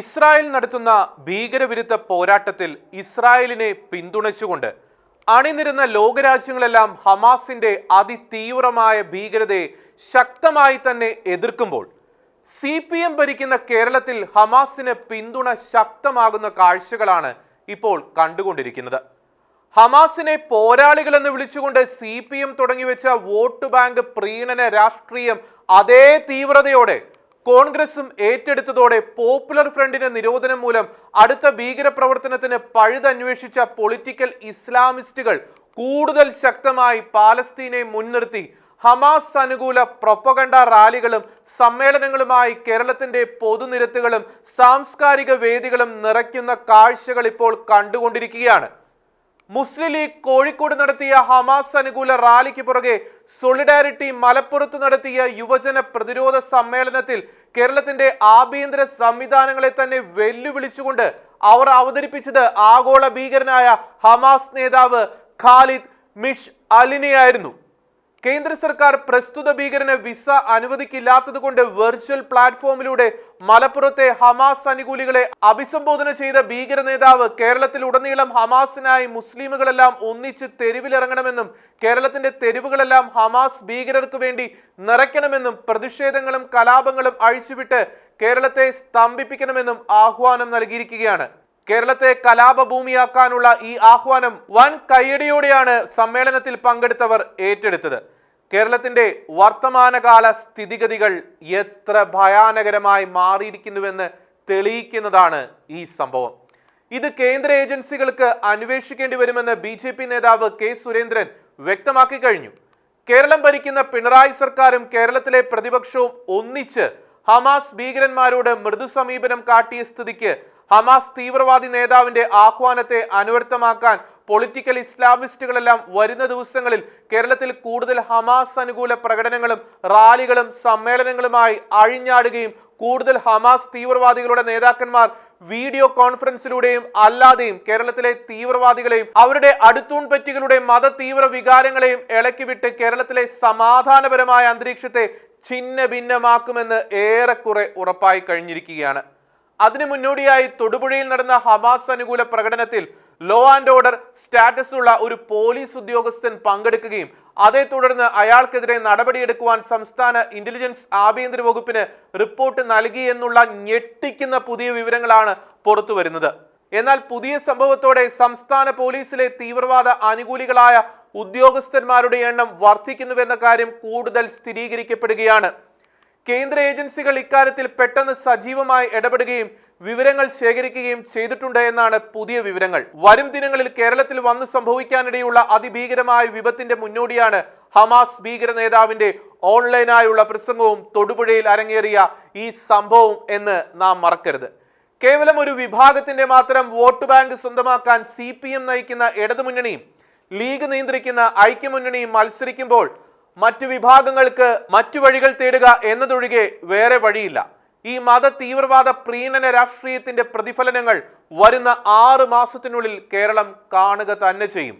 Israel നടത്തുന്ന ഭീകരവിരുദ്ധ പോരാട്ടത്തിൽ ഇസ്രായേലിനെ പിന്തുണച്ചുകൊണ്ട് അണിനിരുന്ന ലോകരാജ്യങ്ങളെല്ലാം ഹമാസിന്റെ അതിതീവ്രമായ ഭീകരതയെ ശക്തമായി തന്നെ എതിർക്കുമ്പോൾ സി പി എം ഭരിക്കുന്ന കേരളത്തിൽ ഹമാസിന് പിന്തുണ ശക്തമാകുന്ന കാഴ്ചകളാണ് ഇപ്പോൾ കണ്ടുകൊണ്ടിരിക്കുന്നത്. ഹമാസിനെ പോരാളികളെന്ന് വിളിച്ചുകൊണ്ട് സി പി എം തുടങ്ങിവെച്ച വോട്ട് ബാങ്ക് പ്രീണന രാഷ്ട്രീയം അതേ തീവ്രതയോടെ കോൺഗ്രസും ഏറ്റെടുത്തതോടെ പോപ്പുലർ ഫ്രണ്ടിന്റെ നിരോധനം മൂലം അടുത്ത ഭീകരപ്രവർത്തനത്തിന് പഴുതന്വേഷിച്ച പൊളിറ്റിക്കൽ ഇസ്ലാമിസ്റ്റുകൾ കൂടുതൽ ശക്തമായി പാലസ്തീനെ മുൻനിർത്തി. ഹമാസ് അനുകൂല പ്രൊപ്പഗണ്ട റാലികളും സമ്മേളനങ്ങളുമായി കേരളത്തിന്റെ പൊതുനിരത്തുകളും സാംസ്കാരിക വേദികളും നിറയ്ക്കുന്ന കാഴ്ചകൾ ഇപ്പോൾ കണ്ടുകൊണ്ടിരിക്കുകയാണ്. മുസ്ലിം ലീഗ് കോഴിക്കോട് നടത്തിയ ഹമാസ് അനുകൂല റാലിക്ക് പുറകെ സൊളിഡാരിറ്റി മലപ്പുറത്ത് നടത്തിയ യുവജന പ്രതിരോധ സമ്മേളനത്തിൽ കേരളത്തിന്റെ ആഭ്യന്തര സംവിധാനങ്ങളെ തന്നെ വെല്ലുവിളിച്ചുകൊണ്ട് അവർ അവതരിപ്പിച്ചത് ആഗോള ഭീകരനായ ഹമാസ് നേതാവ് ഖാലിദ് മിഷ് അലിനെയായിരുന്നു. കേന്ദ്ര സർക്കാർ പ്രസ്തുത ഭീകരന് വിസ അനുവദിക്കില്ലാത്തതുകൊണ്ട് വെർച്വൽ പ്ലാറ്റ്ഫോമിലൂടെ മലപ്പുറത്തെ ഹമാസ് അനുകൂലികളെ അഭിസംബോധന ചെയ്ത ഭീകര നേതാവ് കേരളത്തിൽ ഉടനീളം ഹമാസിനായി മുസ്ലിമുകളെല്ലാം ഒന്നിച്ച് തെരുവിലിറങ്ങണമെന്നും കേരളത്തിന്റെ തെരുവുകളെല്ലാം ഹമാസ് ഭീകരർക്ക് വേണ്ടി നിറയ്ക്കണമെന്നും പ്രതിഷേധങ്ങളും കലാപങ്ങളും അഴിച്ചുവിട്ട് കേരളത്തെ സ്തംഭിപ്പിക്കണമെന്നും ആഹ്വാനം നൽകിയിരിക്കുകയാണ്. കേരളത്തെ കലാപഭൂമിയാക്കാനുള്ള ഈ ആഹ്വാനം വൻ കയ്യടിയോടെയാണ് സമ്മേളനത്തിൽ പങ്കെടുത്തവർ ഏറ്റെടുത്തത്. കേരളത്തിന്റെ വർത്തമാനകാല സ്ഥിതിഗതികൾ എത്ര ഭയാനകരമായി മാറിയിരിക്കുന്നുവെന്ന് തെളിയിക്കുന്നതാണ് ഈ സംഭവം. ഇത് കേന്ദ്ര ഏജൻസികൾക്ക് അന്വേഷിക്കേണ്ടി വരുമെന്ന് ബി ജെ പി നേതാവ് കെ സുരേന്ദ്രൻ വ്യക്തമാക്കി കഴിഞ്ഞു. കേരളം ഭരിക്കുന്ന പിണറായി സർക്കാരും കേരളത്തിലെ പ്രതിപക്ഷവും ഒന്നിച്ച് ഹമാസ് ഭീകരന്മാരോട് മൃദു സമീപനം കാട്ടിയ സ്ഥിതിക്ക് ഹമാസ് തീവ്രവാദി നേതാവിന്റെ ആഹ്വാനത്തെ അനുവർത്തമാക്കാൻ പൊളിറ്റിക്കൽ ഇസ്ലാമിസ്റ്റുകളെല്ലാം വരുന്ന ദിവസങ്ങളിൽ കേരളത്തിൽ കൂടുതൽ ഹമാസ് അനുകൂല പ്രകടനങ്ങളും റാലികളും സമ്മേളനങ്ങളുമായി അഴിഞ്ഞാടുകയും കൂടുതൽ ഹമാസ് തീവ്രവാദികളുടെ നേതാക്കന്മാർ വീഡിയോ കോൺഫറൻസിലൂടെയും അല്ലാതെയും കേരളത്തിലെ തീവ്രവാദികളെയും അവരുടെ അടുത്തൂൺ പറ്റികളുടെ മത തീവ്ര വികാരങ്ങളെയും ഇളക്കിവിട്ട് കേരളത്തിലെ സമാധാനപരമായ അന്തരീക്ഷത്തെ ഛിന്ന ഭിന്നമാക്കുമെന്ന് ഏറെക്കുറെ ഉറപ്പായി കഴിഞ്ഞിരിക്കുകയാണ്. അതിനു മുന്നോടിയായി തൊടുപുഴയിൽ നടന്ന ഹമാസ് അനുകൂല പ്രകടനത്തിൽ ലോ ആൻഡ് ഓർഡർ സ്റ്റാറ്റസ് ഉള്ള ഒരു പോലീസ് ഉദ്യോഗസ്ഥൻ പങ്കെടുക്കുകയും അതേ തുടർന്ന് അയാൾക്കെതിരെ നടപടിയെടുക്കുവാൻ സംസ്ഥാന ഇന്റലിജൻസ് ആഭ്യന്തര വകുപ്പിന് റിപ്പോർട്ട് നൽകി എന്നുള്ള ഞെട്ടിക്കുന്ന പുതിയ വിവരങ്ങളാണ് പുറത്തു വരുന്നത്. എന്നാൽ പുതിയ സംഭവത്തോടെ സംസ്ഥാന പോലീസിലെ തീവ്രവാദ അനുകൂലികളായ ഉദ്യോഗസ്ഥന്മാരുടെ എണ്ണം വർദ്ധിക്കുന്നുവെന്ന കാര്യം കൂടുതൽ സ്ഥിരീകരിക്കപ്പെടുകയാണ്. കേന്ദ്ര ഏജൻസികൾ ഇക്കാര്യത്തിൽ പെട്ടെന്ന് സജീവമായി ഇടപെടുകയും വിവരങ്ങൾ ശേഖരിക്കുകയും ചെയ്തിട്ടുണ്ട് എന്നാണ് പുതിയ വിവരങ്ങൾ. വരും ദിനങ്ങളിൽ കേരളത്തിൽ വന്ന് സംഭവിക്കാനിടയുള്ള അതിഭീകരമായ വിപത്തിന്റെ മുന്നോടിയാണ് ഹമാസ് ഭീകര നേതാവിന്റെ ഓൺലൈനായുള്ള പ്രസംഗവും തൊടുപുഴയിൽ അരങ്ങേറിയ ഈ സംഭവം എന്ന് നാം മറക്കരുത്. കേവലം ഒരു വിഭാഗത്തിന്റെ മാത്രം വോട്ട് ബാങ്ക് സ്വന്തമാക്കാൻ സി പി എം നയിക്കുന്ന ഇടതുമുന്നണിയും ലീഗ് നിയന്ത്രിക്കുന്ന ഐക്യമുന്നണിയും മത്സരിക്കുമ്പോൾ മറ്റു വിഭാഗങ്ങൾക്ക് മറ്റു വഴികൾ തേടുക എന്നതൊഴികെ വേറെ വഴിയില്ല. ഈ മത തീവ്രവാദ പ്രീണന രാഷ്ട്രീയത്തിന്റെ പ്രതിഫലനങ്ങൾ വരുന്ന ആറ് മാസത്തിനുള്ളിൽ കേരളം കാണുക തന്നെ ചെയ്യും.